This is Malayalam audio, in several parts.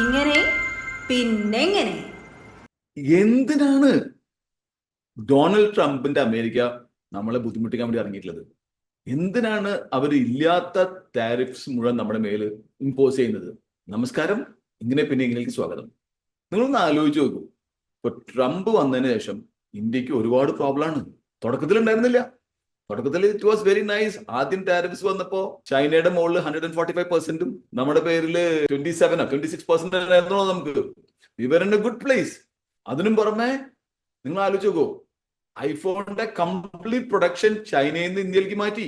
ഇങ്ങനെ പിന്നെങ്ങനെ? എന്തിനാണ് ഡൊണാൾഡ് ട്രംപിന്റെ അമേരിക്ക നമ്മളെ ബുദ്ധിമുട്ടിക്കാൻ വേണ്ടി ഇറങ്ങിയിട്ടുള്ളത്? എന്തിനാണ് അവർ ഇല്ലാത്ത താരിഫ്സ് മുഴുവൻ നമ്മുടെ മേൽ ഇമ്പോസ് ചെയ്യുന്നത്? നമസ്കാരം. ഇങ്ങനെ പിന്നെ ഇങ്ങനെയൊക്കെ സ്വാഗതം. നിങ്ങളൊന്ന് ആലോചിച്ച് നോക്കൂ. ഇപ്പൊ ട്രംപ് വന്നതിന് ശേഷം ഇന്ത്യയ്ക്ക് ഒരുപാട് പ്രോബ്ലം ആണ്. തുടക്കത്തിൽ ഉണ്ടായിരുന്നില്ല തുടക്കത്തിൽ ഇറ്റ് വാസ് വെരി നൈസ് ആദ്യം ടാരിഫ്സ് വന്നപ്പോ ചൈനയുടെ മുകളിൽ ഹൺഡ്രഡ് ആൻഡ് ഫോർട്ടി ഫൈവ് പെർസെന്റും നമ്മുടെ പേരിൽ ട്വന്റി സെവനോ ട്വന്റി സിക്സ് പെർസെന്റ് ആയിരുന്നോ നമുക്ക് we were in a good place അതിനും പുറമെ നിങ്ങൾ ആലോചിച്ച് നോക്കൂ. ഐഫോണിന്റെ കംപ്ലീറ്റ് പ്രൊഡക്ഷൻ ചൈനയിൽ നിന്ന് ഇന്ത്യയിലേക്ക് മാറ്റി.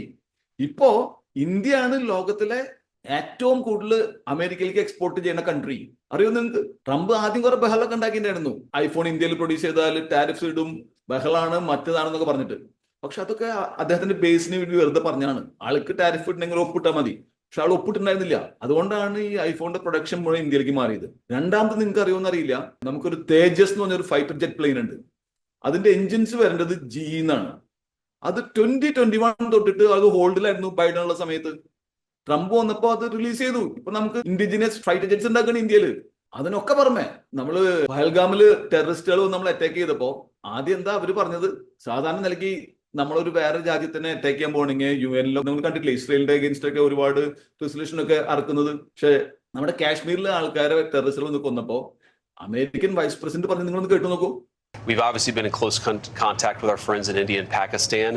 ഇപ്പോ ഇന്ത്യയാണ് ലോകത്തിലെ ഏറ്റവും കൂടുതൽ അമേരിക്കയിലേക്ക് എക്സ്പോർട്ട് ചെയ്യുന്ന കൺട്രി അറിയോ നിങ്ങൾക്ക്? ട്രംപ് ആദ്യം കുറെ ബഹളമൊക്കെ ഉണ്ടാക്കിയിട്ടുണ്ടായിരുന്നു. ഐഫോൺ ഇന്ത്യയിൽ പ്രൊഡ്യൂസ് ചെയ്താൽ ടാരിഫ്സ് ഇടും. ബഹളാണ് മറ്റേതാണെന്നൊക്കെ പറഞ്ഞിട്ട്. പക്ഷെ അതൊക്കെ അദ്ദേഹത്തിന്റെ ബേസിന് വേണ്ടി വെറുതെ പറഞ്ഞാണ് ആൾക്ക് ടാരിഫ് ഇട്ടുണ്ടെങ്കിൽ ഒപ്പിട്ടാൽ മതി. പക്ഷെ ആൾ ഒപ്പിട്ടുണ്ടായിരുന്നില്ല അതുകൊണ്ടാണ് ഈ ഐഫോണിന്റെ പ്രൊഡക്ഷൻ മുഴുവൻ ഇന്ത്യയിലേക്ക് മാറിയത്. രണ്ടാമത് നിങ്ങൾക്ക് അറിയുമെന്ന് അറിയില്ല. നമുക്കൊരു തേജസ് എന്ന് പറഞ്ഞൊരു ഫൈറ്റർ ജെറ്റ് പ്ലെയിൻ ഉണ്ട്. അതിന്റെ എഞ്ചിൻസ് വരേണ്ടത് ജി എന്നാണ് അത് ട്വന്റി ട്വന്റി വൺ തൊട്ടിട്ട് അത് ഹോൾഡിലായിരുന്നു ബൈഡൻ ഉള്ള സമയത്ത്. ട്രംപ് വന്നപ്പോ അത് റിലീസ് ചെയ്തു. ഇപ്പൊ നമുക്ക് ഇൻഡിജിനിയസ് ഫൈറ്റർ ജെറ്റ്സ് ഉണ്ടാക്കണം ഇന്ത്യയിൽ അതിനൊക്കെ പറമേ നമ്മൾ പഹൽഗാമിൽ ടെററിസ്റ്റുകൾ നമ്മൾ അറ്റാക്ക് ചെയ്തപ്പോ ആദ്യം എന്താ അവർ പറഞ്ഞത്? സാധാരണ നിലയ്ക്ക് നമ്മളൊരു വേറെ രാജ്യത്തിനെ അറ്റാക്ക് ചെയ്യാൻ പോകണമെങ്കിൽ യു എനിലോ നമ്മൾ കണ്ടിട്ടില്ല ഇസ്രയേലിന്റെ അഗേൻസ്റ്റ് ഒക്കെ ഒരുപാട് റെസൊല്യൂഷൻ ഒക്കെ ഇറക്കുന്നത് പക്ഷേ നമ്മുടെ കാശ്മീരിലെ ആൾക്കാരെ ടെററിസ്റ്റുകൾ ഒന്ന് കൊന്നപ്പോ അമേരിക്കൻ വൈസ് പ്രസിഡന്റ് പറഞ്ഞു നിങ്ങളൊന്ന് കേട്ടു നോക്കൂ We've obviously been in close con- contact with our friends in India and Pakistan.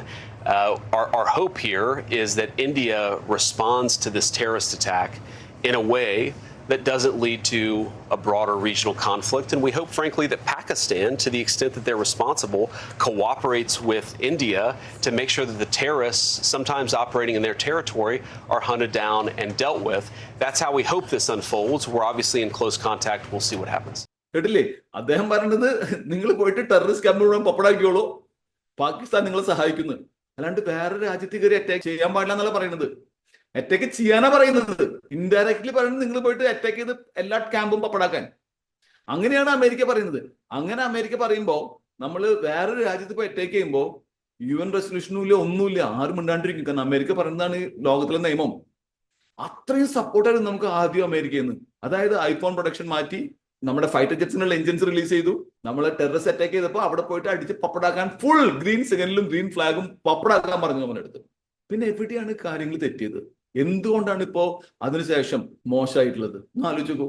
Uh, our, our hope here is that India responds to this terrorist attack in a way that doesn't lead to a broader regional conflict. And we hope, frankly, that Pakistan, to the extent that they're responsible, cooperates with India to make sure that the terrorists, sometimes operating in their territory, are hunted down and dealt with. That's how we hope this unfolds. We're obviously in close contact. We'll see what happens. കേട്ടില്ലേ അദ്ദേഹം നിങ്ങൾ പോയിട്ട് ടെററിസ്റ്റ് പാകിസ്ഥാൻ നിങ്ങളെ സഹായിക്കുന്നു അല്ലാണ്ട് വേറെ രാജ്യത്തേക്ക് അറ്റാക്ക് ചെയ്യാൻ പാടില്ല എന്നല്ല പറയുന്നത് അറ്റാക്ക് ചെയ്യാനാ പറയുന്നത്. ഇൻഡയറക്ട്ലി പറയുന്നത് നിങ്ങൾ പോയിട്ട് അറ്റാക്ക് ചെയ്ത് എല്ലാ ക്യാമ്പും പപ്പടാക്കാൻ. അങ്ങനെയാണ് അമേരിക്ക പറയുന്നത്. അങ്ങനെ അമേരിക്ക പറയുമ്പോൾ നമ്മൾ വേറൊരു രാജ്യത്ത് പോയി അറ്റാക്ക് ചെയ്യുമ്പോൾ യു എൻ റെസൊല്യൂഷനും ഇല്ല ഒന്നുമില്ല ആരും മിണ്ടാണ്ടിരിക്കും. കാരണം അമേരിക്ക പറയുന്നതാണ് ലോകത്തിലെ നിയമം. അത്രയും സപ്പോർട്ടായിരുന്നു നമുക്ക് ആദ്യം അമേരിക്കയിൽ നിന്ന് അതായത് ഐഫോൺ പ്രൊഡക്ഷൻ മാറ്റി നമ്മുടെ ഫൈറ്റർ ജെറ്റ്സിനുള്ള എഞ്ചിൻസ് റിലീസ് ചെയ്തു. നമ്മൾ ടെററിസ്റ്റ് അറ്റാക്ക് ചെയ്തപ്പോൾ അവിടെ പോയിട്ട് അടിച്ച് പപ്പടാക്കാൻ ഫുൾ ഗ്രീൻ സിഗ്നലും ഗ്രീൻ ഫ്ലാഗും പപ്പടാക്കാൻ പറഞ്ഞു നമ്മളെടുത്ത് പിന്നെ എവിടെയാണ് കാര്യങ്ങൾ തെറ്റിയത്? എന്തുകൊണ്ടാണ് ഇപ്പോ അതിനുശേഷം മോശമായിട്ടുള്ളത്? ഒന്ന് ആലോചിക്കൂ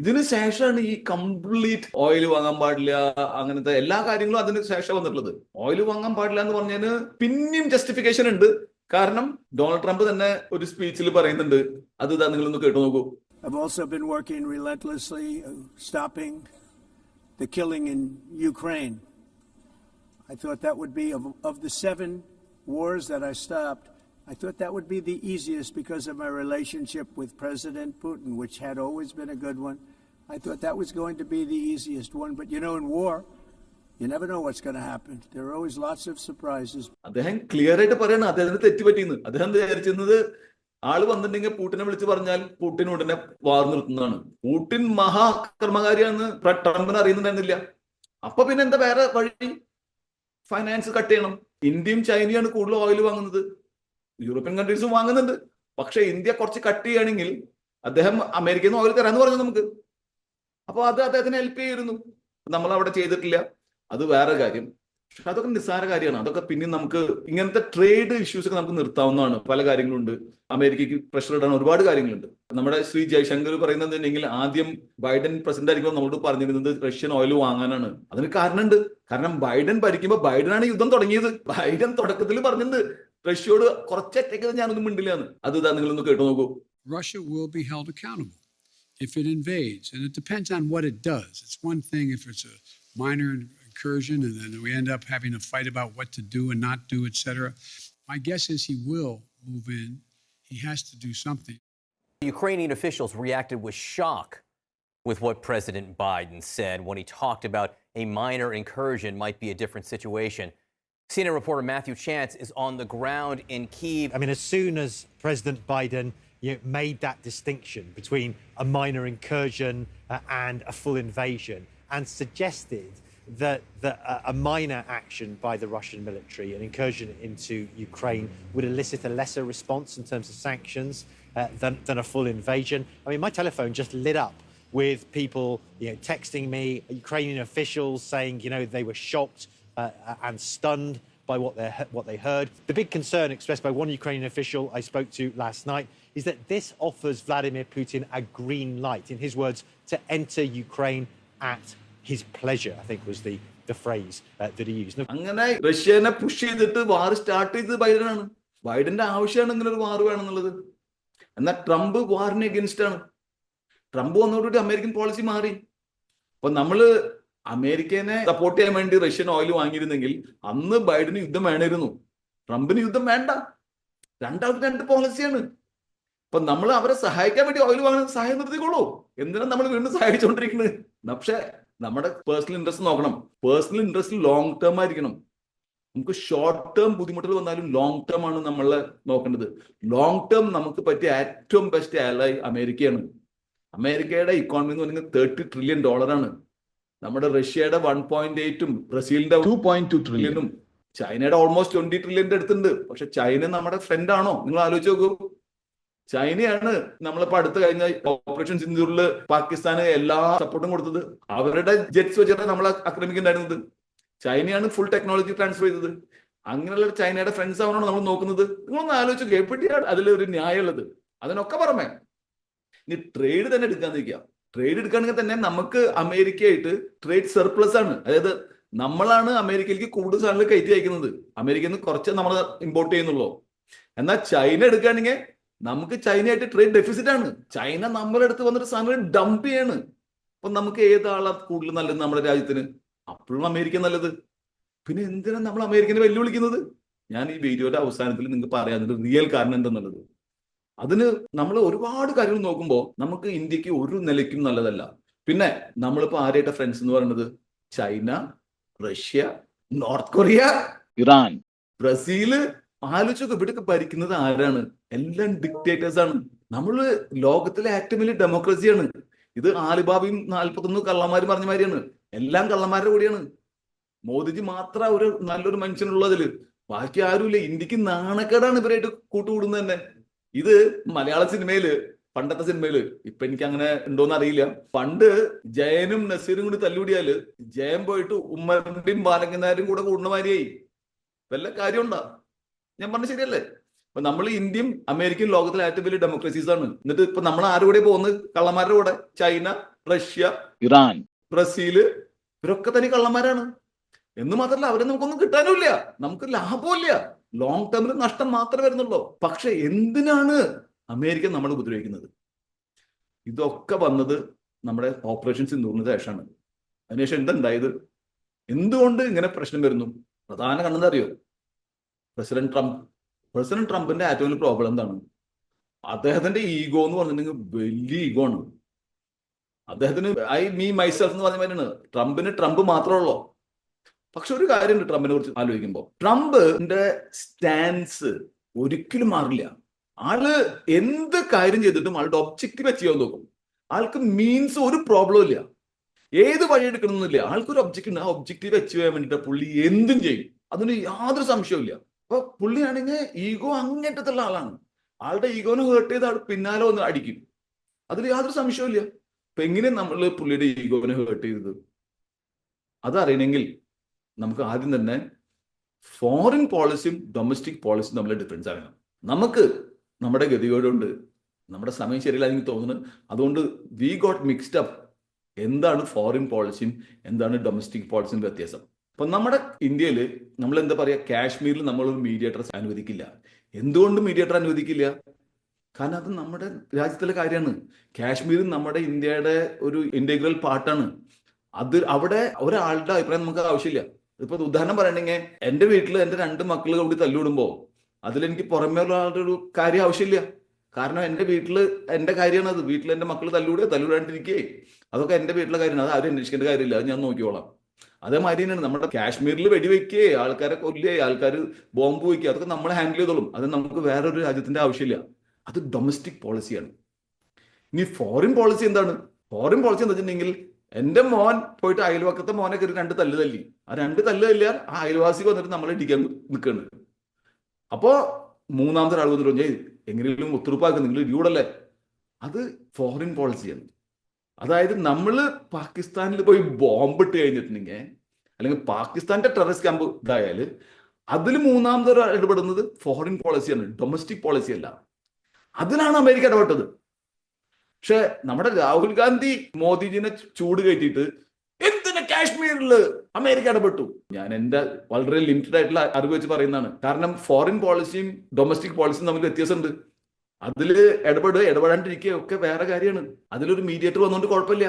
ഇതിനുശേഷമാണ് ഇതിന് ശേഷമാണ് ഈ കംപ്ലീറ്റ് ഓയിൽ വാങ്ങാൻ പാടില്ല അങ്ങനത്തെ എല്ലാ കാര്യങ്ങളും അതിന് ശേഷം വന്നിട്ടുള്ളത്. ഓയിൽ വാങ്ങാൻ പാടില്ല എന്ന് പറഞ്ഞതിന് പിന്നെയും ജസ്റ്റിഫിക്കേഷൻ ഉണ്ട്. കാരണം ഡൊണാൾഡ് ട്രംപ് തന്നെ ഒരു സ്പീച്ചിൽ പറയുന്നുണ്ട്. അത് ഇതാ നിങ്ങളൊന്ന് കേട്ടു നോക്കൂ. I've also been working relentlessly, uh, stopping the killing in Ukraine. I thought that would be, of, of the seven wars that I stopped, I thought that would be the easiest because of my relationship with President Putin, which had always been a good one. I thought that was going to be the easiest one. But you know, in war, you never know what's going to happen. There are always lots of surprises. ആൾ വന്നിട്ടുണ്ടെങ്കിൽ പൂട്ടിനെ വിളിച്ച് പറഞ്ഞാൽ പൂട്ടിൻ ഉടനെ വാർ നിർത്തുന്നതാണ് പൂട്ടിൻ മഹാകർമ്മകാരിയാണെന്ന് ട്രംപിന് അറിയുന്നുണ്ടായിരുന്നില്ല അപ്പൊ പിന്നെ എന്താ വേറെ വഴി ഫൈനാൻസ് കട്ട് ചെയ്യണം ഇന്ത്യയും ചൈനയാണ് കൂടുതൽ ഓയിൽ വാങ്ങുന്നത് യൂറോപ്യൻ കൺട്രീസും വാങ്ങുന്നുണ്ട്. പക്ഷെ ഇന്ത്യ കുറച്ച് കട്ട് ചെയ്യുകയാണെങ്കിൽ അദ്ദേഹം അമേരിക്കയിൽ നിന്ന് ഓയിൽ തരാന്ന് പറഞ്ഞു നമുക്ക്. അപ്പോൾ അത് അദ്ദേഹത്തിന് ഹെൽപ്പ് ചെയ്യുന്നു. നമ്മൾ അവിടെ ചെയ്തിട്ടില്ല. അത് വേറെ കാര്യം. പക്ഷെ അതൊക്കെ നിസ്സാര കാര്യമാണ്. അതൊക്കെ പിന്നെ നമുക്ക് ഇങ്ങനത്തെ ട്രേഡ് ഇഷ്യൂസ് ഒക്കെ നമുക്ക് നിർത്താവുന്നതാണ്. പല കാര്യങ്ങളുണ്ട്. അമേരിക്കയ്ക്ക് പ്രഷർ ഇടാൻ ഒരുപാട് കാര്യങ്ങളുണ്ട്. നമ്മുടെ ശ്രീ ജയശങ്കർ പറയുന്നത് ഉണ്ടെങ്കിൽ ആദ്യം ബൈഡൻ പ്രസിഡന്റ് ആയിരിക്കുമ്പോൾ നമ്മളോട് പറഞ്ഞിരുന്നത് റഷ്യൻ ഓയിൽ വാങ്ങാനാണ്. അതിന് കാരണമുണ്ട്. കാരണം ബൈഡൻ ഭരിക്കുമ്പോൾ ബൈഡനാണ് യുദ്ധം തുടങ്ങിയത്. ബൈഡൻ തുടക്കത്തിൽ പറഞ്ഞിട്ടുണ്ട്. റഷ്യയോട് കുറച്ച് അറ്റാക്ക് ചെയ്ത് ഞാനൊന്നും മിണ്ടില്ല എന്ന് അത് ഇതാ നിങ്ങളൊന്ന് കേട്ടു നോക്കൂ Russia will be held accountable if it invades. And it depends on what it does. It's one thing if it's a minor incursion and then we end up having a fight about what to do and not do, etc. My guess is he will move in. He has to do something. Ukrainian officials reacted with shock with what President Biden said when he talked about a minor incursion might be a different situation. CNN reporter Matthew Chance is on the ground in Kiev. I mean, as soon as President Biden you know, made that distinction between a minor incursion uh, and a full invasion and suggested that, that uh, a minor action by the Russian military, an incursion into Ukraine, would elicit a lesser response in terms of sanctions uh, than, than a full invasion. I mean, my telephone just lit up with people you know, texting me, Ukrainian officials saying, you know, they were shocked uh, and stunned by what what they heard. The big concern expressed by one Ukrainian official I spoke to last night is that this offers Vladimir Putin a green light, in his words, to enter Ukraine at his pleasure. I think was the the phrase uh, that he used. അങ്ങനെ റഷ്യനെ പുഷ് ചെയ്തിട്ട് വാർ സ്റ്റാർട്ട് ചെയ്തത് ബൈഡനാണ് ബൈഡന്റെ ആവശ്യമാണ് ഇങ്ങനെ ഒരു വാർ വേണമെന്നുള്ളത് എന്നാൽ ട്രംപ് വാറിന് എഗൻസ്റ്റ് ആണ് ട്രംപ് വന്നതോടുകൂടി അമേരിക്കൻ പോളിസി മാറി അപ്പൊ നമ്മൾ അമേരിക്കനെ സപ്പോർട്ട് ചെയ്യാൻ വേണ്ടി റഷ്യൻ ഓയിൽ വാങ്ങിയിരുന്നെങ്കിൽ അന്ന് ബൈഡന് യുദ്ധം വേണമായിരുന്നു. ട്രംപിന് യുദ്ധം വേണ്ട. രണ്ടാൾക്ക് രണ്ട് പോളിസിയാണ് അപ്പൊ നമ്മൾ അവരെ സഹായിക്കാൻ വേണ്ടി ഓയിൽ വാങ്ങുന്ന സഹായം നിർത്തിക്കോളൂ. എന്തിനാ നമ്മൾ വീണ്ടും സഹായിച്ചുകൊണ്ടിരിക്കുന്നത്? പക്ഷെ നമ്മുടെ പേഴ്സണൽ ഇൻട്രസ്റ്റ് നോക്കണം. പേഴ്സണൽ ഇൻട്രസ്റ്റ് ലോങ് ടേം ആയിരിക്കണം. നമുക്ക് ഷോർട്ട് ടേം ബുദ്ധിമുട്ടുകൾ വന്നാലും ലോങ് ടേം ആണ് നമ്മൾ നോക്കേണ്ടത്. ലോങ് ടേം നമുക്ക് പറ്റിയ ഏറ്റവും ബെസ്റ്റ് ആലായി അമേരിക്കയാണ്. അമേരിക്കയുടെ ഇക്കോണമി എന്ന് പറയുന്നത് തേർട്ടി ട്രില്യൺ ഡോളറാണ് നമ്മുടെ റഷ്യയുടെ വൺ പോയിന്റ് എയ്റ്റും ബ്രസീലിന്റെ ടു പോയിന്റ് ടു ട്രില്യനും ചൈനയുടെ ഓൾമോസ്റ്റ് ട്വന്റി ട്രില്യന്റെ അടുത്തുണ്ട്. പക്ഷെ ചൈന നമ്മുടെ ഫ്രണ്ട് ആണോ? നിങ്ങൾ ആലോചിച്ച് നോക്കൂ. ചൈനയാണ് നമ്മളിപ്പോ അടുത്ത് കഴിഞ്ഞ ഓപ്പറേഷൻ സിന്ധൂരിൽ പാകിസ്ഥാന് എല്ലാ സപ്പോർട്ടും കൊടുത്തത്. അവരുടെ ജെറ്റ്സ് വെച്ചിട്ട് നമ്മൾ ആക്രമിക്കുന്നുണ്ടായിരുന്നത്. ചൈനയാണ് ഫുൾ ടെക്നോളജി ട്രാൻസ്ഫർ ചെയ്തത്. അങ്ങനെയുള്ള ചൈനയുടെ ഫ്രണ്ട്സ് ആവണോ നമ്മൾ നോക്കുന്നത്. നിങ്ങളൊന്ന് ആലോചിച്ചു എവിടെയാണ് അതിലൊരു ന്യായമുള്ളത്? അതിനൊക്കെ പറമേ. ഇനി ട്രേഡ് തന്നെ എടുക്കാന്നിരിക്കുക ട്രേഡ് എടുക്കുകയാണെങ്കിൽ തന്നെ നമുക്ക് അമേരിക്കയായിട്ട് ട്രേഡ് സർപ്ലസ് ആണ്. അതായത് നമ്മളാണ് അമേരിക്കയിലേക്ക് കൂടുതൽ സാധനങ്ങൾ കയറ്റി അയക്കുന്നത്. അമേരിക്കയിൽ നിന്ന് കുറച്ച് നമ്മൾ ഇമ്പോർട്ട് ചെയ്യുന്നുള്ളൂ. എന്നാൽ ചൈന എടുക്കുകയാണെങ്കിൽ നമുക്ക് ചൈനയായിട്ട് ട്രേഡ് ഡെഫിസിറ്റ് ആണ്. ചൈന നമ്മുടെ അടുത്ത് വന്നിട്ട് സാധനങ്ങൾ ഡംപ് ചെയ്യാണ്. അപ്പൊ നമുക്ക് ഏതാളാ കൂടുതൽ നല്ലത് നമ്മുടെ രാജ്യത്തിന്? അപ്പോഴും അമേരിക്ക നല്ലത്. പിന്നെ എന്തിനാണ് നമ്മൾ അമേരിക്കനെ വെല്ലുവിളിക്കുന്നത്? ഞാൻ ഈ വീഡിയോയുടെ അവസാനത്തിൽ നിങ്ങൾക്ക് പറയാൻ റിയൽ കാരണം എന്തെന്നുള്ളത്. അതിന് നമ്മൾ ഒരുപാട് കാര്യങ്ങൾ നോക്കുമ്പോൾ നമുക്ക് ഇന്ത്യയ്ക്ക് ഒരു നിലയ്ക്കും നല്ലതല്ല. പിന്നെ നമ്മളിപ്പോ ആരായിട്ട് ഫ്രണ്ട്സ് എന്ന് പറയുന്നത് China Russia North Korea Iran. Brazil. ആലോചിച്ചൊക്കെ ഇവിടെയൊക്കെ ഭരിക്കുന്നത് ആരാണ്? എല്ലാം ഡിക്റ്റേറ്റേഴ്സ് ആണ്. നമ്മൾ ലോകത്തിലെ ഏറ്റവും വലിയ ഡെമോക്രസിയാണ് ഇത് ആലിബാബയും നാൽപ്പത്തൊന്ന് കള്ളന്മാരും പറഞ്ഞ മാതിരിയാണ്. എല്ലാം കള്ളന്മാരുടെ കൂടിയാണ്. മോദിജി മാത്രം ഒരു നല്ലൊരു മനുഷ്യനുള്ളതിൽ. ബാക്കി ആരുമില്ല. ഇന്ത്യയ്ക്ക് നാണക്കേടാണ് ഇവരായിട്ട് കൂട്ടുകൂടുന്നത് തന്നെ. ഇത് മലയാള സിനിമയിൽ പണ്ടത്തെ സിനിമയിൽ ഇപ്പൊ എനിക്ക് അങ്ങനെ ഉണ്ടോന്ന് അറിയില്ല. പണ്ട് ജയനും നസീറും കൂടി തല്ലുകൂടിയാൽ ജയൻ പോയിട്ട് ഉമ്മന്റെയും ബാലങ്കനാരും കൂടെ കൂടുന്നമാരിയായി വല്ല കാര്യമുണ്ടാ? ഞാൻ പറഞ്ഞ ശരിയല്ലേ? അപ്പൊ നമ്മൾ ഇന്ത്യയും അമേരിക്കയും ലോകത്തിലെ ഏറ്റവും വലിയ ഡെമോക്രസീസ് ആണ്. എന്നിട്ട് ഇപ്പൊ നമ്മൾ ആരുടെ കൂടെ പോകുന്നത് കള്ളന്മാരുടെ കൂടെ. China Russia Iran. ബ്രസീൽ ഇവരൊക്കെ തന്നെ കള്ളന്മാരാണ്. എന്ന് മാത്രല്ല അവരെ നമുക്കൊന്നും കിട്ടാനുമില്ല. നമുക്ക് ലാഭമില്ല ലോങ് ടേമിൽ നഷ്ടം മാത്രമേ വരുന്നുള്ളൂ. പക്ഷെ എന്തിനാണ് അമേരിക്ക നമ്മൾ ഉപദ്രവിക്കുന്നത്? ഇതൊക്കെ വന്നത് നമ്മുടെ ഓപ്പറേഷൻ സിന്ദൂറിന് ശേഷമാണ്. അതിനുശേഷം എന്തുണ്ടായത്? എന്തുകൊണ്ട് ഇങ്ങനെ പ്രശ്നം വരുന്നു? പ്രധാന കണ്ണെന്ന് അറിയോ? President Trump. പ്രസിഡന്റ് ട്രംപിന്റെ ഏറ്റവും പ്രോബ്ലം എന്താണ്? അദ്ദേഹത്തിന്റെ ഈഗോ എന്ന് പറഞ്ഞിട്ടുണ്ടെങ്കിൽ വലിയ ഈഗോ ആണ്. അദ്ദേഹത്തിന് ഐ മീ മൈസെൽഫ് എന്ന് പറഞ്ഞ മാതിരിയാണ്. ട്രംപിന് ട്രംപ് മാത്രമേ ഉള്ളൂ. പക്ഷെ ഒരു കാര്യമുണ്ട് ട്രംപിനെ കുറിച്ച് ആലോചിക്കുമ്പോൾ. ട്രംപിന്റെ സ്റ്റാൻസ് ഒരിക്കലും മാറില്ല. ആൾ എന്ത് കാര്യം ചെയ്തിട്ടും ആളുടെ ഒബ്ജക്റ്റീവ് അച്ചീവ് ചെയ്യാൻ നോക്കും. ആൾക്ക് മീൻസ് ഒരു പ്രോബ്ലം ഇല്ല. ഏത് വഴി എടുക്കണമെന്നില്ല ആൾക്കൊരു ഒബ്ജക്റ്റ് ഉണ്ട്. ആ ഒബ്ജക്റ്റീവ് അച്ചീവ് ചെയ്യാൻ വേണ്ടിയിട്ട് പുള്ളി എന്തും ചെയ്യും. അതിന് യാതൊരു സംശയവും ഇല്ല. അപ്പൊ പുള്ളിയാണെങ്കിൽ ഈഗോ അങ്ങേറ്റത്തുള്ള ആളാണ്. ആളുടെ ഈഗോനെ ഹേർട്ട് ചെയ്ത് ആൾ പിന്നാലെ ഒന്ന് അടിക്കും. അതിൽ യാതൊരു സംശയവും ഇല്ല. അപ്പൊ എങ്ങനെ നമ്മൾ പുള്ളിയുടെ ഈഗോനെ ഹേർട്ട് ചെയ്തത്? അതറിയണമെങ്കിൽ നമുക്ക് ആദ്യം തന്നെ ഫോറിൻ പോളിസിയും ഡൊമസ്റ്റിക് പോളിസിയും തമ്മിൽ ഡിഫറൻസ് അറിയണം. നമുക്ക് നമ്മുടെ ഗതികേടുണ്ട് നമ്മുടെ സമയം ശരിയല്ല എനിക്ക് തോന്നുന്നു. അതുകൊണ്ട് വി ഗോട്ട് മിക്സ്ഡ് അപ്പ് എന്താണ് ഫോറിൻ പോളിസിയും എന്താണ് ഡൊമസ്റ്റിക് പോളിസിയും വ്യത്യാസം? അപ്പൊ നമ്മുടെ ഇന്ത്യയിൽ നമ്മൾ എന്താ പറയുക കാശ്മീരിൽ ഒരു മീഡിയേറ്റർ അനുവദിക്കില്ല. എന്തുകൊണ്ട് മീഡിയേറ്റർ അനുവദിക്കില്ല? കാരണം അത് നമ്മുടെ രാജ്യത്തിലെ കാര്യമാണ്. കാശ്മീർ നമ്മുടെ ഇന്ത്യയുടെ ഒരു ഇന്റഗ്രൽ പാർട്ടാണ് അത് അവിടെ ഒരാളുടെ അഭിപ്രായം നമുക്ക് ആവശ്യമില്ല. ഇപ്പൊ ഉദാഹരണം പറയണെങ്കിൽ എന്റെ വീട്ടിൽ എന്റെ രണ്ട് മക്കൾ കൂടി തല്ലുവിടുമ്പോ അതിലെനിക്ക് പുറമേ ആളുടെ ഒരു കാര്യം ആവശ്യമില്ല. കാരണം എന്റെ വീട്ടിൽ എന്റെ കാര്യമാണ് അത്. വീട്ടിൽ എന്റെ മക്കൾ തല്ലൂടെ തല്ലൂടാണ്ടിരിക്കേ അതൊക്കെ എന്റെ വീട്ടിലെ കാര്യമാണ്. അത് ആരും അന്വേഷിക്കേണ്ട കാര്യമില്ല. അത് ഞാൻ നോക്കിക്കോളാം. അതേമാതിരി തന്നെയാണ്. നമ്മുടെ കാശ്മീരിൽ വെടിവെക്കേ ആൾക്കാരെ കൊല്ലേ ആൾക്കാർ ബോംബ് വയ്ക്കുക അതൊക്കെ നമ്മൾ ഹാൻഡിൽ ചെയ്തോളും. അത് നമുക്ക് വേറൊരു രാജ്യത്തിന്റെ ആവശ്യമില്ല. അത് ഡൊമസ്റ്റിക് പോളിസിയാണ് ഇനി ഫോറിൻ പോളിസി എന്താണ്? ഫോറിൻ പോളിസി എന്ന് വെച്ചിട്ടുണ്ടെങ്കിൽ എന്റെ മോൻ പോയിട്ട് അയൽവക്കത്തെ മോനെ കയറി രണ്ട് തല്ല് തല്ലി. ആ രണ്ട് തല്ല് തല്ലിയാൽ ആ അയൽവാസി വന്നിട്ട് നമ്മളെ ഇടിക്കാൻ നിൽക്കുകയാണ് അപ്പോ മൂന്നാമത്തെ ഒരാൾ വന്നിട്ട് പറഞ്ഞു എങ്ങനെയെങ്കിലും ഒത്തുറപ്പാക്കുക നിങ്ങൾ ഇടിയൂടല്ലേ അത് ഫോറിൻ പോളിസിയാണ് അതായത് നമ്മൾ പാകിസ്ഥാനിൽ പോയി ബോംബിട്ട് കഴിഞ്ഞിട്ടുണ്ടെങ്കിൽ അല്ലെങ്കിൽ പാകിസ്ഥാന്റെ ടെററിസ്റ്റ് ക്യാമ്പ് ഇതായാൽ അതിൽ മൂന്നാമതൊരാൾ ഇടപെടുന്നത് ഫോറിൻ പോളിസിയാണ് ഡൊമസ്റ്റിക് പോളിസി അല്ല. അതിലാണ് അമേരിക്ക ഇടപെട്ടത്. പക്ഷെ നമ്മുടെ രാഹുൽ ഗാന്ധി മോദിജിനെ ചൂട് കയറ്റിയിട്ട് എന്തിനാ കാശ്മീരിൽ അമേരിക്ക ഇടപെട്ടു? ഞാൻ എന്റെ വളരെ ലിമിറ്റഡ് ആയിട്ടുള്ള അറിവ് വെച്ച് പറയുന്നതാണ്. കാരണം ഫോറിൻ പോളിസിയും ഡൊമസ്റ്റിക് പോളിസിയും തമ്മിൽ വ്യത്യാസമുണ്ട്. അതിൽ ഇടപെടുക ഇടപെടാണ്ടിരിക്കുക ഒക്കെ വേറെ കാര്യമാണ്. അതിലൊരു മീഡിയേറ്റർ വന്നുകൊണ്ട് കുഴപ്പമില്ല.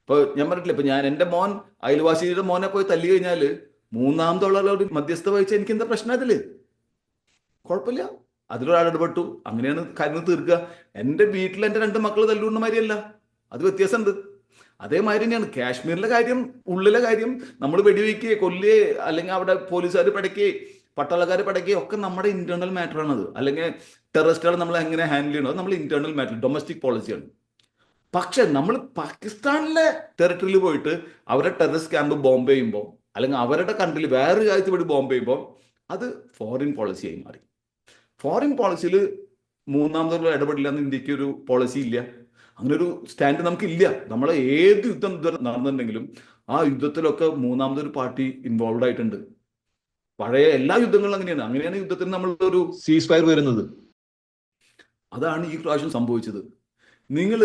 ഇപ്പൊ ഞാൻ പറഞ്ഞിട്ടില്ല ഇപ്പൊ ഞാൻ എന്റെ മോൻ അയൽവാസിയുടെ മോനെ പോയി തല്ലി കഴിഞ്ഞാൽ മൂന്നാമതുള്ള ഒരു മധ്യസ്ഥ വഹിച്ച എനിക്ക് എന്താ പ്രശ്നം അതിൽ? കുഴപ്പമില്ല. അതിലൊരാൾ ഇടപെട്ടു. അങ്ങനെയാണ് കാര്യങ്ങൾ തീർക്കുക. എന്റെ വീട്ടിൽ എന്റെ രണ്ട് മക്കൾ തല്ലുകൊണ്ട മാതിരിയല്ല. അത് വ്യത്യാസമുണ്ട്. അതേമാതിരി തന്നെയാണ് കാശ്മീരിലെ കാര്യം ഉള്ളിലെ കാര്യം. നമ്മൾ വെടിവെക്കുകയെ കൊല്ലുകയെ അല്ലെങ്കിൽ അവിടെ പോലീസുകാർ പടക്കുകയെ പട്ടാളക്കാർ പടയ്ക്കുകയെ ഒക്കെ നമ്മുടെ ഇന്റേണൽ മാറ്റർ ആണത്. അല്ലെങ്കിൽ ടെററിസ്റ്റുകൾ നമ്മൾ എങ്ങനെ ഹാൻഡിൽ ചെയ്യണം അത് നമ്മൾ ഇന്റേണൽ മാറ്റർ ഡൊമസ്റ്റിക് പോളിസിയാണ് പക്ഷെ നമ്മൾ പാകിസ്ഥാനിലെ ടെറിട്ടറിയിൽ പോയിട്ട് അവരുടെ ടെററിസ്റ്റ് ക്യാമ്പ് ബോംബ് ചെയ്യുമ്പോൾ അല്ലെങ്കിൽ അവരുടെ കൺട്രിയിൽ വേറൊരു രാജ്യത്ത് പോയിട്ട് ബോംബ് ചെയ്യുമ്പോൾ അത് ഫോറിൻ പോളിസിയായി മാറി. ഫോറിൻ പോളിസിയിൽ മൂന്നാമതുള്ള ഇടപെടില്ല എന്ന് ഇന്ത്യയ്ക്ക് ഒരു പോളിസി ഇല്ല. അങ്ങനെ ഒരു സ്റ്റാൻഡ് നമുക്കില്ല. നമ്മളെ ഏത് യുദ്ധം ഇതുവരെ നടന്നിട്ടുണ്ടെങ്കിലും ആ യുദ്ധത്തിലൊക്കെ മൂന്നാമതൊരു പാർട്ടി ഇൻവോൾവ് ആയിട്ടുണ്ട്. പഴയ എല്ലാ യുദ്ധങ്ങളും അങ്ങനെയാണ്. അങ്ങനെയാണ് യുദ്ധത്തിന് നമ്മൾ ഒരു സീസ് ഫയർ വരുന്നത്. അതാണ് ഈ പ്രാവശ്യം സംഭവിച്ചത്. നിങ്ങൾ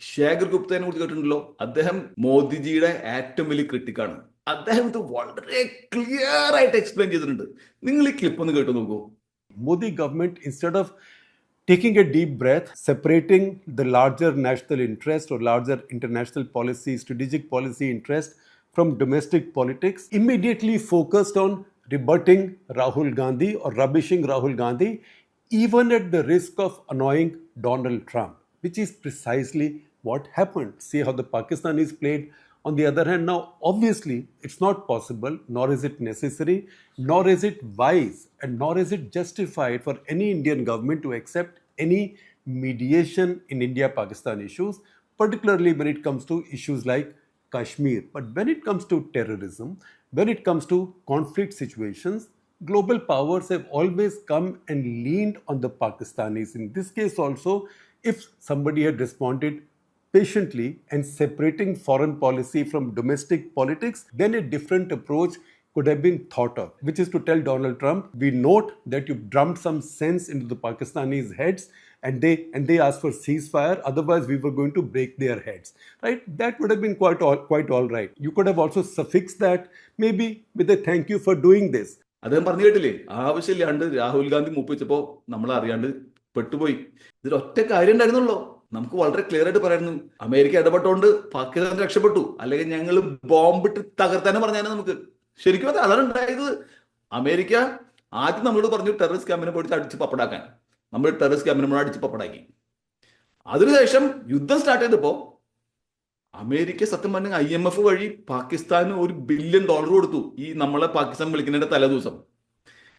ശേഖർ ഗുപ്തനെ കുറിച്ച് കേട്ടിട്ടുണ്ടല്ലോ? അദ്ദേഹം മോദിജിയുടെ ഏറ്റവും വലിയ ക്രിട്ടിക്കാണ് അദ്ദേഹം ഇത് വളരെ ക്ലിയർ ആയിട്ട് എക്സ്പ്ലെയിൻ ചെയ്തിട്ടുണ്ട്. നിങ്ങൾ ഈ ക്ലിപ്പ് ഒന്ന് കേട്ടു നോക്കൂ. Modi government, instead of taking a deep breath, separating the larger national interest or larger international policy, strategic policy interest from domestic politics, immediately focused on rebutting Rahul Gandhi or rubbishing Rahul Gandhi, even at the risk of annoying Donald Trump, which is precisely what happened. See how the Pakistanis played on the other hand, now obviously it's not possible, nor is it necessary, nor is it wise, and nor is it justified for any Indian government to accept any mediation in India Pakistan issues, particularly when it comes to issues like Kashmir. But when it comes to terrorism, when it comes to conflict situations, global powers have always come and leaned on the Pakistanis. In this case, also, if somebody had responded patiently and separating foreign policy from domestic politics, then a different approach could have been thought of, which is to tell Donald Trump, we note that you've drummed some sense into the Pakistanis' heads and they and they asked for ceasefire, otherwise we were going to break their heads. Right? That would have been quite all, quite all right. You could have also suffixed that maybe with a thank you for doing this. അദ്ദേഹം പറഞ്ഞു കേട്ടില്ലേ ആവശ്യമില്ലാണ്ട് രാഹുൽ ഗാന്ധി മൂപ്പിച്ചപ്പോ നമ്മൾ അറിയാണ്ട് പെട്ടുപോയി ഇതിൽ കാര്യം ഉണ്ടായിരുന്നുള്ളൂ നമുക്ക് വളരെ ക്ലിയർ ആയിട്ട് പറയുന്നു അമേരിക്ക ഇടപെട്ടുകൊണ്ട് പാകിസ്ഥാൻ രക്ഷപ്പെട്ടു. അല്ലെങ്കിൽ ഞങ്ങൾ ബോംബിട്ട് തകർത്താനും പറഞ്ഞാലും നമുക്ക്. ശരിക്കും അത് അതാണ് ഉണ്ടായത്. അമേരിക്ക ആദ്യം നമ്മളോട് പറഞ്ഞു ടെററിസ്റ്റ് ക്യാമ്പിനെ പോയിട്ട് അടിച്ച് പപ്പടാക്കാൻ. നമ്മൾ ടെററിസ്റ്റ് ക്യാമ്പിനെ മുഴുവൻ അടിച്ച് പപ്പടാക്കി. അതിനുശേഷം യുദ്ധം സ്റ്റാർട്ട് ചെയ്തപ്പോ അമേരിക്ക സത്യം പറഞ്ഞാൽ ഐ എം എഫ് വഴി പാകിസ്ഥാന് ഒരു ബില്യൺ ഡോളർ കൊടുത്തു. ഈ നമ്മളെ പാകിസ്ഥാൻ വിളിക്കുന്നതിന്റെ തലേദിവസം.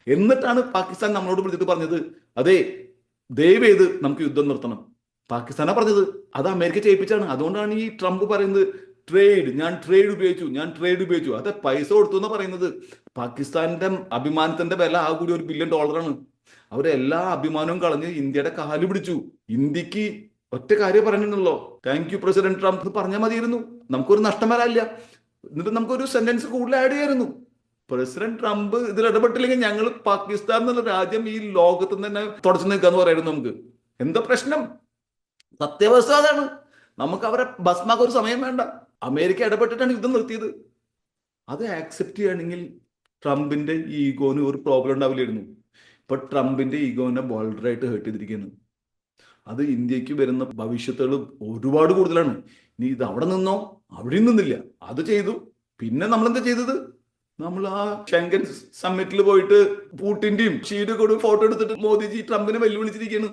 എന്നിട്ടാണ് പാകിസ്ഥാൻ നമ്മളോട് വിളിച്ചിട്ട് പറഞ്ഞത് അതെ ദയവേത് നമുക്ക് യുദ്ധം നിർത്തണം. പാകിസ്ഥാനാ പറഞ്ഞത്. അത് അമേരിക്ക ചെയ്യിപ്പിച്ചാണ്. അതുകൊണ്ടാണ് ഈ ട്രംപ് പറയുന്നത് ട്രേഡ് ഞാൻ ട്രേഡ് ഉപയോഗിച്ചു ഞാൻ ട്രേഡ് ഉപയോഗിച്ചു. അത് പൈസ കൊടുത്തു എന്ന് പറയുന്നത്. പാകിസ്ഥാന്റെ അഭിമാനത്തിന്റെ വില ആ കൂടി ഒരു ബില്യൺ ഡോളറാണ് അവരെ എല്ലാ അഭിമാനവും കളഞ്ഞ് ഇന്ത്യയുടെ കാൽ പിടിച്ചു. ഇന്ത്യയ്ക്ക് ഒറ്റ കാര്യം പറഞ്ഞിരുന്നല്ലോ താങ്ക് യു പ്രസിഡന്റ് ട്രംപ് പറഞ്ഞാൽ മതിയായിരുന്നു. നമുക്കൊരു നഷ്ടം വരാനില്ല. എന്നിട്ട് നമുക്കൊരു സെന്റൻസ് കൂടുതൽ ആഡ് ചെയ്യായിരുന്നു. പ്രസിഡന്റ് ട്രംപ് ഇതിൽ ഇടപെട്ടില്ലെങ്കിൽ ഞങ്ങൾ പാകിസ്ഥാൻ എന്നുള്ള രാജ്യം ഈ ലോകത്ത് തന്നെ തുടച്ചു നിൽക്കാന്ന് പറയായിരുന്നു നമുക്ക്. എന്താ പ്രശ്നം? സത്യാവസ്ഥ അതാണ് നമുക്ക് അവരെ ഭസ്മാക്ക ഒരു സമയം വേണ്ട. അമേരിക്ക ഇടപെട്ടിട്ടാണ് യുദ്ധം നിർത്തിയത്. അത് ആക്സെപ്റ്റ് ചെയ്യുകയാണെങ്കിൽ ട്രംപിന്റെ ഈഗോന് ഒരു പ്രോബ്ലം ഉണ്ടാവില്ലായിരുന്നു. ഇപ്പൊ ട്രംപിന്റെ ഈഗോനെ ബോൾഡറായിട്ട് ഹേർട്ട് ചെയ്തിരിക്കുന്നു അത് ഇന്ത്യയ്ക്ക് വരുന്ന ഭവിഷ്യത്തുകൾ ഒരുപാട് കൂടുതലാണ്. ഇനി ഇത് അവിടെ നിന്നോ അവിടെ നിന്നില്ല. അത് ചെയ്തു. പിന്നെ നമ്മൾ എന്താ ചെയ്തത്? നമ്മൾ ആ ഷെങ്കൻ സമ്മിറ്റിൽ പോയിട്ട് പൂട്ടിന്റെയും കൂടെ ഫോട്ടോ എടുത്തിട്ട് മോദിജി ട്രംപിനെ വെല്ലുവിളിച്ചിരിക്കുകയാണ്.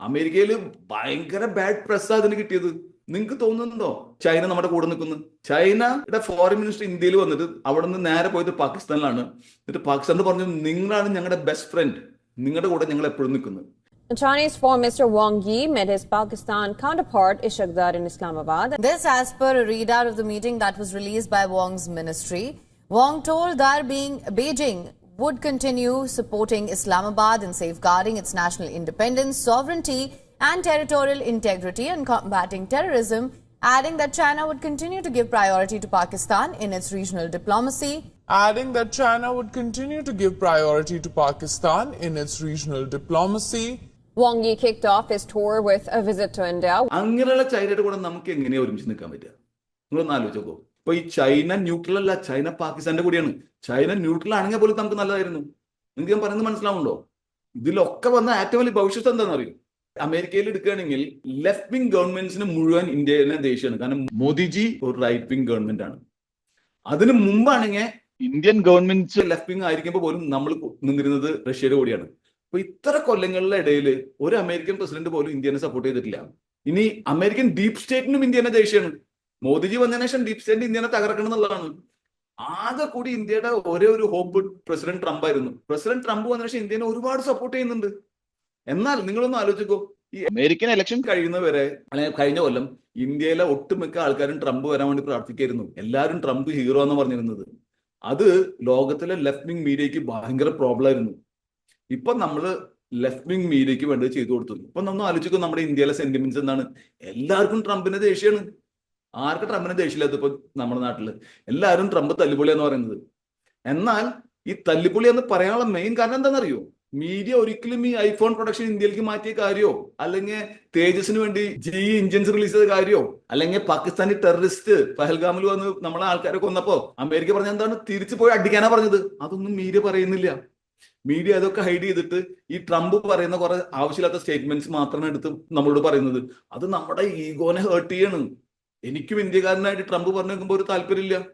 അമേരിക്കയിൽ ഭയങ്കര ബാഡ് പ്രസ് അതിന് കിട്ടിയത് നിങ്ങൾക്ക് തോന്നുന്നുണ്ടോ ചൈന നമ്മുടെ കൂടെ നിൽക്കുന്നു ചൈനയുടെ ഫോറിൻ മിനിസ്റ്റർ ഇന്ത്യയിൽ വന്നിട്ട് അവിടെ നിന്ന് നേരെ പോയത് പാകിസ്ഥാനിലാണ് എന്നിട്ട് പാകിസ്ഥാനിൽ പറഞ്ഞു നിങ്ങളാണ് ഞങ്ങളുടെ ബെസ്റ്റ് ഫ്രണ്ട് നിങ്ങളുടെ കൂടെ ഞങ്ങൾ എപ്പോഴും നിൽക്കുന്നത് Chinese Foreign Minister Wang Yi met his Pakistan counterpart Ishaq Dar in Islamabad. This as per a readout of the meeting that was released by Wang's ministry. Wang told Dar being Beijing would continue supporting Islamabad in safeguarding its national independence, sovereignty, and territorial integrity and combating terrorism adding that China would continue to give priority to Pakistan in its regional diplomacy. adding that China would continue to give priority to Pakistan in its regional diplomacy. Wang Yi kicked off his tour with a visit to India. അങ്ങനെയുള്ള ചൈനയുടെ കൂടെ നമുക്ക് എങ്ങനെയാ ഒരുമിച്ച് നിൽക്കാൻ പറ്റുക നിങ്ങളൊന്ന് ആലോചിച്ച് നോക്കൂ ഇപ്പൊ ഈ ചൈന ന്യൂക്ലിയർ അല്ല ചൈന പാകിസ്ഥാന്റെ കൂടിയാണ് ചൈന ന്യൂട്രൽ ആണെങ്കിൽ പോലും നമുക്ക് നല്ലതായിരുന്നു. നിങ്ങൾക്ക് ഞാൻ പറയുന്നത് മനസ്സിലാവുണ്ടോ ഇതിലൊക്കെ വന്ന ഏറ്റവും വലിയ ഭവിഷ്യത്ത് എന്താണെന്ന് അറിയും അമേരിക്കയിൽ എടുക്കുകയാണെങ്കിൽ ലെഫ്റ്റ് വിങ് ഗവൺമെന്റ്സിന് മുഴുവൻ ഇന്ത്യയിലെ ദേഷ്യമാണ്. കാരണം മോദിജി ഒരു റൈറ്റ് വിങ് ഗവൺമെന്റ് ആണ്. അതിന് മുമ്പാണെങ്കിൽ ഇന്ത്യൻ ഗവൺമെന്റ് ലെഫ്റ്റ് വിങ് ആയിരിക്കുമ്പോൾ പോലും നമ്മൾ നിന്നിരുന്നത് റഷ്യയുടെ കൂടിയാണ്. അപ്പൊ ഇത്ര കൊല്ലങ്ങളുടെ ഇടയിൽ ഒരു അമേരിക്കൻ പ്രസിഡന്റ് പോലും ഇന്ത്യനെ സപ്പോർട്ട് ചെയ്തിട്ടില്ല. ഇനി അമേരിക്കൻ ഡീപ് സ്റ്റേറ്റിനും ഇന്ത്യനെ ദേഷ്യമാണ്. മോദിജി വന്നതിന് ശേഷം ഡീപ് സ്റ്റേറ്റ് ഇന്ത്യനെ തകർക്കണം എന്നുള്ളതാണ്. ആകെ കൂടി ഇന്ത്യയുടെ ഒരേ ഒരു ഹോപ്പ് പ്രസിഡന്റ് ട്രംപ് ആയിരുന്നു. പ്രസിഡന്റ് ട്രംപ് വന്ന ശേഷം ഇന്ത്യനെ ഒരുപാട് സപ്പോർട്ട് ചെയ്യുന്നുണ്ട്. എന്നാൽ നിങ്ങളൊന്ന് ആലോചിക്കോ ഈ അമേരിക്കൻ ഇലക്ഷൻ കഴിയുന്നവരെ അല്ലെങ്കിൽ കഴിഞ്ഞ കൊല്ലം ഇന്ത്യയിലെ ഒട്ടുമിക്ക ആൾക്കാരും ട്രംപ് വരാൻ വേണ്ടി പ്രാർത്ഥിക്കായിരുന്നു. എല്ലാവരും ട്രംപ് ഹീറോ എന്ന് പറഞ്ഞിരുന്നത്. അത് ലോകത്തിലെ ലെഫ്റ്റ് വിങ് മീഡിയക്ക് ഭയങ്കര പ്രോബ്ലം ആയിരുന്നു. ഇപ്പൊ നമ്മൾ ലെഫ്റ്റ് വിങ് മീഡിയക്ക് വേണ്ടത് ചെയ്തു കൊടുത്തു. ഇപ്പൊ നമ്മൾ ആലോചിക്കും നമ്മുടെ ഇന്ത്യയിലെ സെന്റിമെന്റ്സ് എന്താണ്? എല്ലാവർക്കും ട്രംപിനെ ദേഷ്യമാണ്. ആർക്ക് ട്രംപിനെ ദേഷ്യമില്ലാത്ത ഇപ്പൊ നമ്മുടെ നാട്ടിൽ. എല്ലാവരും ട്രംപ് തല്ലിപ്പൊളി എന്ന് പറയുന്നത്. എന്നാൽ ഈ തല്ലിപ്പൊളി എന്ന് പറയാനുള്ള മെയിൻ കാരണം എന്താണെന്നറിയോ? മീഡിയ ഒരിക്കലും ഈ ഐഫോൺ പ്രൊഡക്ഷൻ ഇന്ത്യയിലേക്ക് മാറ്റിയ കാര്യോ അല്ലെങ്കിൽ തേജസിന് വേണ്ടി ജി ഇഞ്ചിൻസ് റിലീസ് ചെയ്ത കാര്യോ അല്ലെങ്കിൽ പാകിസ്ഥാനി ടെററിസ്റ്റ് പഹൽഗാമിൽ വന്ന് നമ്മളെ ആൾക്കാരെ കൊന്നപ്പോ അമേരിക്ക പറഞ്ഞ എന്താണ്? തിരിച്ചു പോയി അടിക്കാനാ പറഞ്ഞത്. അതൊന്നും മീഡിയ പറയുന്നില്ല. മീഡിയ അതൊക്കെ ഹൈഡ് ചെയ്തിട്ട് ഈ ട്രംപ് പറയുന്ന കുറെ ആവശ്യമില്ലാത്ത സ്റ്റേറ്റ്മെന്റ്സ് മാത്രമാണ് എടുത്ത് നമ്മളോട് പറയുന്നത്. അത് നമ്മുടെ ഈഗോനെ ഹേർട്ട് ചെയ്യാണ്. എനിക്കും ഇന്ത്യക്കാരനായിട്ട് ട്രംപ് പറഞ്ഞു വെക്കുമ്പോൾ ഒരു താല്പര്യമില്ല.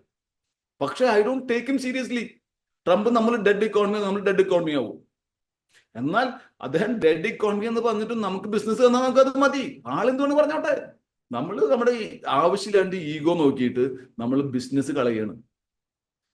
പക്ഷെ I don't take him seriously Trump നമ്മൾ ഡെഡ് ഇക്കോണമി നമ്മൾ ഡെഡ് ഇക്കോണമി ആവും. എന്നാൽ അദ്ദേഹം ഡെഡ് ഇക്കോണമി എന്ന് പറഞ്ഞിട്ട് നമുക്ക് ബിസിനസ് തന്നാൽ നമുക്ക് അത് മതി. ആളെന്തുകൊണ്ട് പറഞ്ഞോട്ടെ? നമ്മൾ നമ്മുടെ ആവശ്യമില്ലാണ്ട് ഈഗോ നോക്കിയിട്ട് നമ്മൾ ബിസിനസ് കളയാണ്.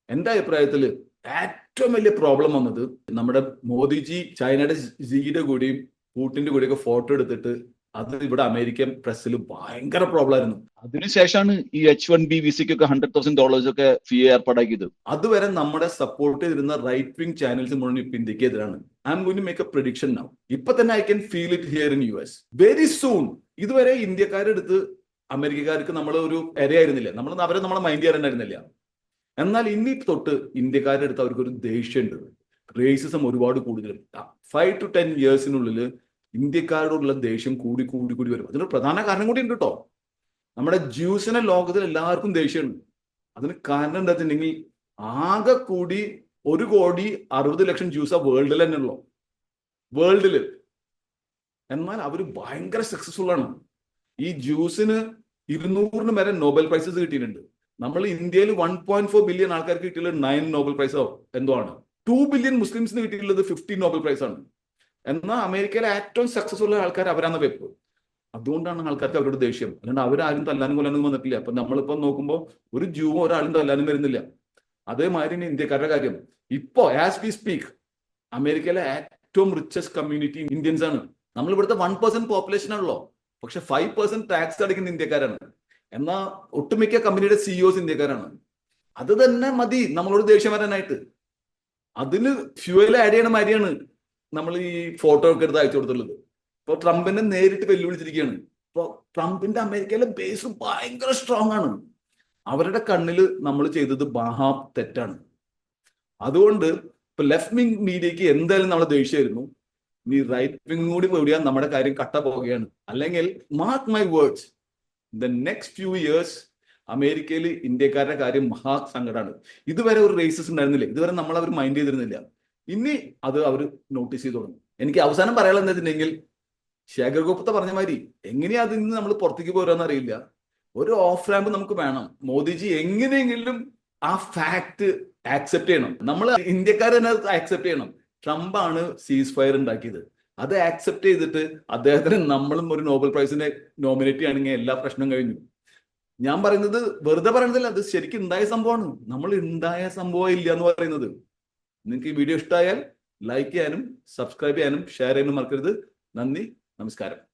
എന്റെ അഭിപ്രായത്തിൽ ഏറ്റവും വലിയ പ്രോബ്ലം വന്നത് നമ്മുടെ മോദിജി ചൈനയുടെ ജിയുടെ കൂടിയും പൂട്ടിന്റെ കൂടിയൊക്കെ ഫോട്ടോ എടുത്തിട്ട് അത് ഇവിടെ അമേരിക്കൻ പ്രസ്സിൽ ഭയങ്കര പ്രോബ്ലം ആയിരുന്നു. അതിനുശേഷമാണ് ഈ എച്ച് വൺ ബി ഒക്കെ ഹൺഡ്രഡ് തൗസൻഡ് ഡോളേഴ്സ് ഒക്കെ ഫീ ഏർപ്പാടാക്കിയത്. അതുവരെ നമ്മുടെ സപ്പോർട്ട് ചെയ്തിരുന്ന റൈറ്റ് വിങ് ചാനൽസ് മുഴുവൻ ഇപ്പൊ ഇന്ത്യയ്ക്ക് എതിരാണ്. I'm to make a prediction now ഇപ്പൊ തന്നെ I can feel it here in U S very soon ഇതുവരെ ഇന്ത്യക്കാരെടുത്ത് അമേരിക്കക്കാർക്ക് നമ്മൾ ഒരു ഇരയായിരുന്നില്ല. നമ്മൾ അവരെ നമ്മളെ മൈൻഡ് ചെയ്യാറുണ്ടായിരുന്നില്ല. എന്നാൽ ഇനി തൊട്ട് ഇന്ത്യക്കാരുടെ അടുത്ത് അവർക്ക് ഒരു ദേഷ്യമുണ്ട്. റേസിസം ഒരുപാട് കൂടുതൽ ഫൈവ് ടു ടെൻ ഇയേഴ്സിനുള്ളിൽ ഇന്ത്യക്കാരോടുള്ള ദേഷ്യം കൂടി കൂടി കൂടി വരും. അതിനൊരു പ്രധാന കാരണം കൂടി ഉണ്ട് കേട്ടോ നമ്മുടെ ജ്യൂസിനെ ലോകത്തിൽ എല്ലാവർക്കും ദേഷ്യമുണ്ട് അതിന് കാരണം എന്താ വെച്ചിട്ടുണ്ടെങ്കിൽ ആകെ കൂടി ഒരു കോടി അറുപത് ലക്ഷം ജ്യൂസാ വേൾഡിൽ തന്നെ ഉള്ളു. വേൾഡിൽ എന്നാൽ അവർ ഭയങ്കര സക്സസ്ഫുൾ ആണ്. ഈ ജ്യൂസിന് ഇരുന്നൂറിന് വരെ നോബൽ പ്രൈസസ് കിട്ടിയിട്ടുണ്ട്. നമ്മൾ ഇന്ത്യയിൽ വൺ പോയിന്റ് ഫോർ ബില്യൺ ആൾക്കാർക്ക് കിട്ടിയുള്ളത് നയൻ നോബൽ പ്രൈസോ എന്തോ ആണ്. ടു ബില്യൺ മുസ്ലിംസിന് കിട്ടിയിട്ടുള്ളത് ഫിഫ്റ്റീൻ നോബൽ പ്രൈസ് ആണ്. എന്നാൽ അമേരിക്കയിലെ ഏറ്റവും സക്സസ്ഫുൾ ആൾക്കാർ അവരാണ് വെപ്പ് അതുകൊണ്ടാണ് ആൾക്കാർക്ക് അവരുടെ ദേഷ്യം. അല്ലാണ്ട് അവരാരും തല്ലാനും കൊല്ലാനും വന്നിട്ടില്ല. അപ്പൊ നമ്മളിപ്പോ നോക്കുമ്പോൾ ഒരു ജൂവും ഒരാളും തല്ലാനും വരുന്നില്ല. അതേമാതിരി തന്നെ ഇന്ത്യക്കാരുടെ കാര്യം. ഇപ്പോ ആസ് വി സ്പീക്ക് അമേരിക്കയിലെ ഏറ്റവും റിച്ചസ്റ്റ് കമ്മ്യൂണിറ്റി ഇന്ത്യൻസ് ആണ്. നമ്മൾ ഇവിടുത്തെ വൺ പെർസെന്റ് പോപ്പുലേഷൻ ആണല്ലോ. പക്ഷെ ഫൈവ് പെർസെന്റ് ടാക്സ് അടിക്കുന്ന ഇന്ത്യക്കാരാണ്. എന്നാ ഒട്ടുമിക്ക കമ്പനിയുടെ സിഇഒസ് ഇന്ത്യക്കാരാണ്. അത് തന്നെ മതി. നമ്മളോട് ദേഷ്യം വരാനായിട്ട്. അതിന് ഫ്യൂവൽ ആഡ് ചെയ്യണ മാതിരിയാണ് നമ്മൾ ഈ ഫോട്ടോ ഒക്കെ എടുത്ത് അയച്ചു കൊടുത്തുള്ളത് ഇപ്പൊ ട്രംപിനെ നേരിട്ട് വെല്ലുവിളിച്ചിരിക്കുകയാണ്. ഇപ്പൊ ട്രംപിന്റെ അമേരിക്കയിലെ ബേസ് ഭയങ്കര സ്ട്രോങ് ആണ്. അവരുടെ കണ്ണിൽ നമ്മൾ ചെയ്തത് മഹാ തെറ്റാണ്. അതുകൊണ്ട് ഇപ്പൊ ലെഫ്റ്റ് വിങ് മീഡിയക്ക് എന്തായാലും നമ്മളെ ദേഷ്യമായിരുന്നു. നീ റൈറ്റ് വിങ് കൂടി കൂടിയാൽ നമ്മുടെ കാര്യം കട്ട പോവുകയാണ്. അല്ലെങ്കിൽ mark my words the next few years അമേരിക്കയിൽ ഇന്ത്യക്കാരുടെ കാര്യം മഹാ സങ്കടമാണ് ഇതുവരെ ഒരു റേസസ് ഉണ്ടായിരുന്നില്ല. ഇതുവരെ നമ്മൾ അവർ മൈൻഡ് ചെയ്തിരുന്നില്ല. ഇനി അത് അവർ നോട്ടീസ് ചെയ്ത് തുടങ്ങും എനിക്ക് അവസാനം പറയാനുള്ള എന്താ വെച്ചിട്ടുണ്ടെങ്കിൽ ശേഖർ ഗുപ്ത പറഞ്ഞ മാതിരി എങ്ങനെയാ അതിൽ നിന്ന് നമ്മൾ പുറത്തേക്ക് പോരാന്ന് അറിയില്ല. ഒരു ഓഫ് റാമ്പ് നമുക്ക് വേണം. മോദിജി എങ്ങനെയെങ്കിലും ആ ഫാക്ട് ആക്സെപ്റ്റ് ചെയ്യണം. നമ്മൾ ഇന്ത്യക്കാർ തന്നെ ആക്സെപ്റ്റ് ചെയ്യണം. ട്രംപ് ആണ് സീസ് ഫയർ ഉണ്ടാക്കിയത്. അത് ആക്സെപ്റ്റ് ചെയ്തിട്ട് അദ്ദേഹത്തിന് നമ്മളും ഒരു നോബൽ പ്രൈസിനെ നോമിനേറ്റ് ചെയ്യണമെങ്കിൽ എല്ലാ പ്രശ്നവും കഴിഞ്ഞു. ഞാൻ പറയുന്നത് വെറുതെ പറയുന്നതല്ല അത് ശരിക്കും ഉണ്ടായ സംഭവമാണ്. നമ്മൾ ഉണ്ടായ സംഭവം ഇല്ല എന്ന് പറയുന്നത്. നിങ്ങൾക്ക് ഈ വീഡിയോ ഇഷ്ടമായാൽ ലൈക്ക് ചെയ്യാനും സബ്സ്ക്രൈബ് ചെയ്യാനും ഷെയർ ചെയ്യാനും മറക്കരുത്. നന്ദി. നമസ്കാരം.